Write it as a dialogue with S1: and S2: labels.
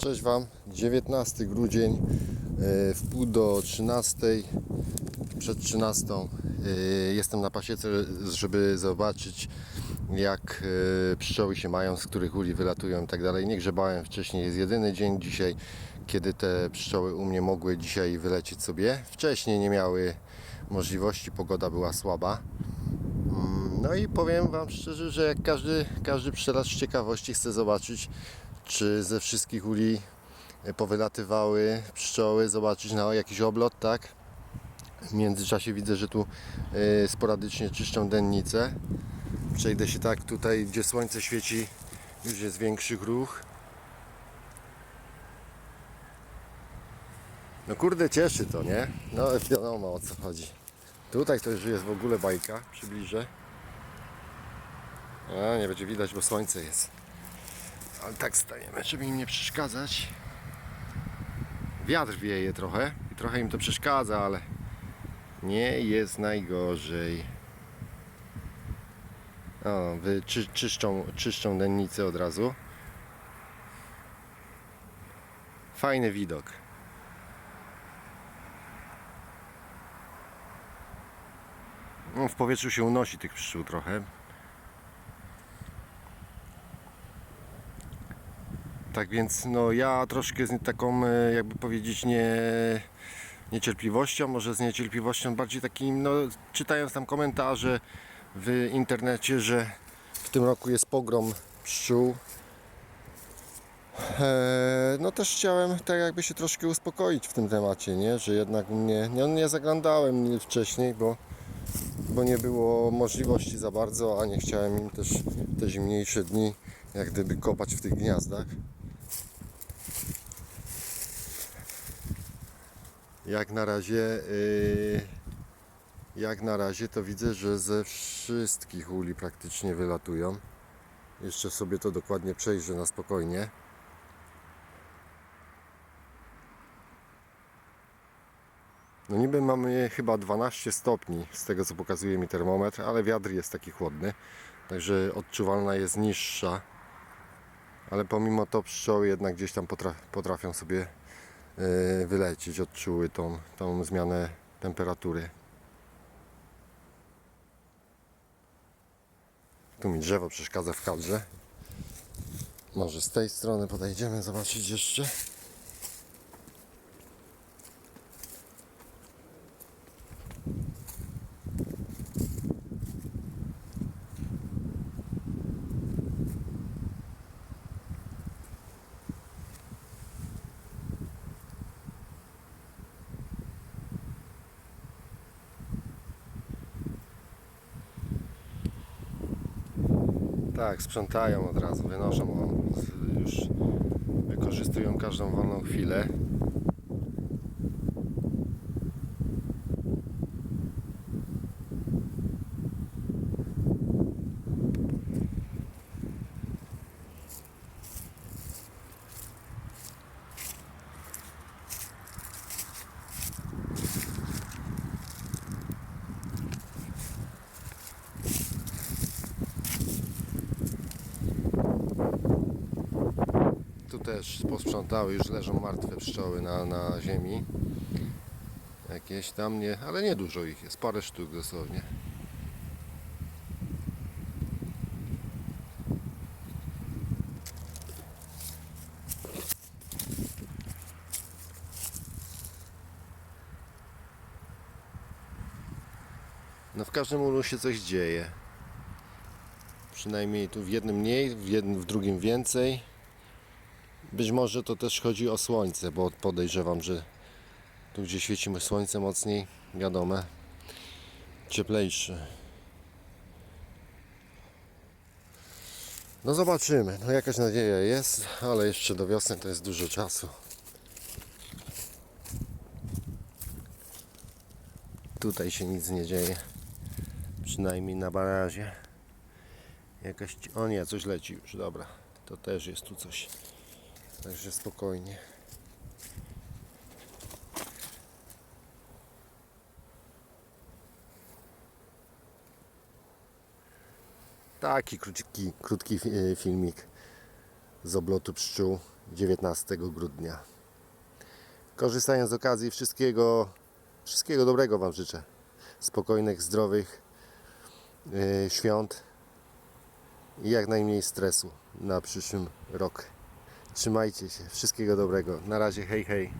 S1: Cześć Wam, 19 grudzień, e, w pół do 13, przed 13 e, jestem na pasiece, żeby zobaczyć jak e, pszczoły się mają, z których uli wylatują i tak dalej. Nie grzebałem wcześniej, jest jedyny dzień dzisiaj, kiedy te pszczoły u mnie mogły dzisiaj wylecieć sobie. Wcześniej nie miały możliwości, pogoda była słaba. No i powiem Wam szczerze, że jak każdy, każdy pszczelarz z ciekawości chce zobaczyć, czy ze wszystkich uli powylatywały pszczoły, zobaczyć na jakiś oblot, tak? W międzyczasie widzę, że tu y, sporadycznie czyszczą dennicę. Przejdę się tak tutaj, gdzie słońce świeci, już jest większy ruch. No kurde, cieszy to, nie? No wiadomo o co chodzi. Tutaj to już jest w ogóle bajka, przybliżę. A, nie będzie widać, bo słońce jest. Ale tak stajemy, żeby im nie przeszkadzać. Wiatr wieje trochę i trochę im to przeszkadza, ale nie jest najgorzej. O, czy, czyszczą, czyszczą dennicę od razu. Fajny widok. No, w powietrzu się unosi tych pszczół trochę. Tak więc no ja troszkę z taką e, jakby powiedzieć nie niecierpliwością, może z niecierpliwością bardziej takim, no czytając tam komentarze w internecie, że w tym roku jest pogrom pszczół. E, no też chciałem tak jakby się troszkę uspokoić w tym temacie, nie? Że jednak mnie, nie, nie zaglądałem wcześniej, bo, bo nie było możliwości za bardzo, a nie chciałem im też te zimniejsze dni jak gdyby kopać w tych gniazdach. Jak na razie, yy, jak na razie to widzę, że ze wszystkich uli praktycznie wylatują. Jeszcze sobie to dokładnie przejrzę na spokojnie. No niby mamy chyba 12 stopni z tego co pokazuje mi termometr, ale wiatr jest taki chłodny, także odczuwalna jest niższa. Ale pomimo to pszczoły jednak gdzieś tam potra- potrafią sobie wylecieć, odczuły tą, tą zmianę temperatury. Tu mi drzewo przeszkadza w kadrze. Może z tej strony podejdziemy zobaczyć jeszcze. Tak, sprzątają od razu, wynoszą już wykorzystują każdą wolną chwilę. Też posprzątały, już leżą martwe pszczoły na, na ziemi. Jakieś tam nie, ale nie dużo ich jest, parę sztuk dosłownie. No w każdym ulu się coś dzieje. Przynajmniej tu w jednym mniej, w, jednym, w drugim więcej. Być może to też chodzi o słońce, bo podejrzewam, że tu gdzie świecimy słońce mocniej, wiadome, cieplejsze. No zobaczymy, no jakaś nadzieja jest, ale jeszcze do wiosny to jest dużo czasu. Tutaj się nic nie dzieje, przynajmniej na barazie. Jakaś, o nie, coś leci już, dobra, to też jest tu coś. Także spokojnie. Taki krótki, krótki e, filmik z oblotu pszczół. 19 grudnia. Korzystając z okazji wszystkiego, wszystkiego dobrego Wam życzę. Spokojnych, zdrowych yy, świąt i jak najmniej stresu na przyszłym rok. Trzymajcie się. Wszystkiego dobrego. Na razie. Hej, hej.